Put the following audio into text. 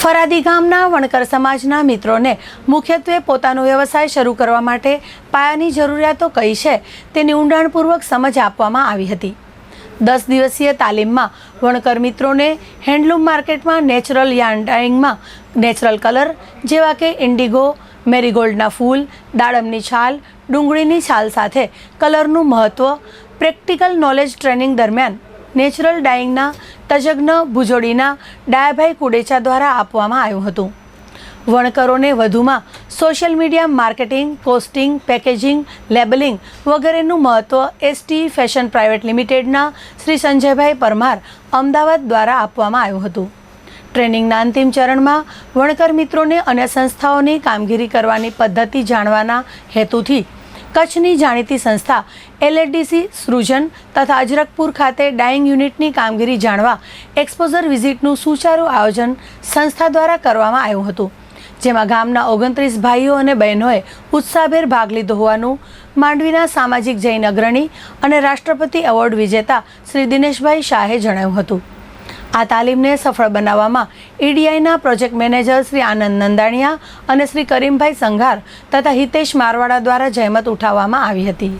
ફરાદી ગામના વણકર સમાજના મિત્રોને મુખ્યત્વે પોતાનો વ્યવસાય શરૂ કરવા માટે પાયાની જરૂરિયાતો કઈ છે તેની ઊંડાણપૂર્વક સમજ આપવામાં આવી હતી. દસ દિવસીય તાલીમમાં વણકર મિત્રોને હેન્ડલૂમ માર્કેટમાં નેચરલ યાર્ન ડાઇંગમાં નેચરલ કલર જેવા કે ઇન્ડિગો, મેરીગોલ્ડના ફૂલ, દાડમની છાલ, ડુંગળીની છાલ સાથે કલરનું મહત્ત્વ પ્રેક્ટિકલ નોલેજ ટ્રેનિંગ દરમિયાન નેચરલ ડાઇંગના તજજ્ઞ ભુજોડીના ડાયાભાઈ કુડેચા દ્વારા આપવામાં આવ્યું હતું. વણકરોને વધુમાં social media marketing, posting, packaging, labelling વગેરેનું મહત્ત્વ એસટી ફેશન પ્રાઇવેટ લિમિટેડના શ્રી સંજયભાઈ પરમાર અમદાવાદ દ્વારા આપવામાં આવ્યું હતું. ટ્રેનિંગના અંતિમ ચરણમાં વણકર મિત્રોને અન્ય સંસ્થાઓની કામગીરી કરવાની પદ્ધતિ જાણવાના હેતુથી કચ્છની જાણીતી સંસ્થા એલએડીસી સૃજન તથા અજરકપુર ખાતે ડાઇંગ યુનિટની કામગીરી જાણવા એક્સપોઝર વિઝિટનું સુચારું આયોજન સંસ્થા દ્વારા કરવામાં આવ્યું હતું, જેમાં ગામના ઓગણત્રીસ ભાઈઓ અને બહેનોએ ઉત્સાહભેર ભાગ લીધો હોવાનું માંડવીના સામાજિક જૈન અગ્રણી અને રાષ્ટ્રપતિ એવોર્ડ વિજેતા શ્રી દિનેશભાઈ શાહે જણાવ્યું હતું. આ તાલીમને સફળ બનાવવામાં ઈડીઆઈના પ્રોજેક્ટ મેનેજર શ્રી આનંદ નંદાણીયા અને શ્રી કરીમભાઈ સંઘાર તથા હિતેશ મારવાડા દ્વારા જહેમત ઉઠાવવામાં આવી હતી.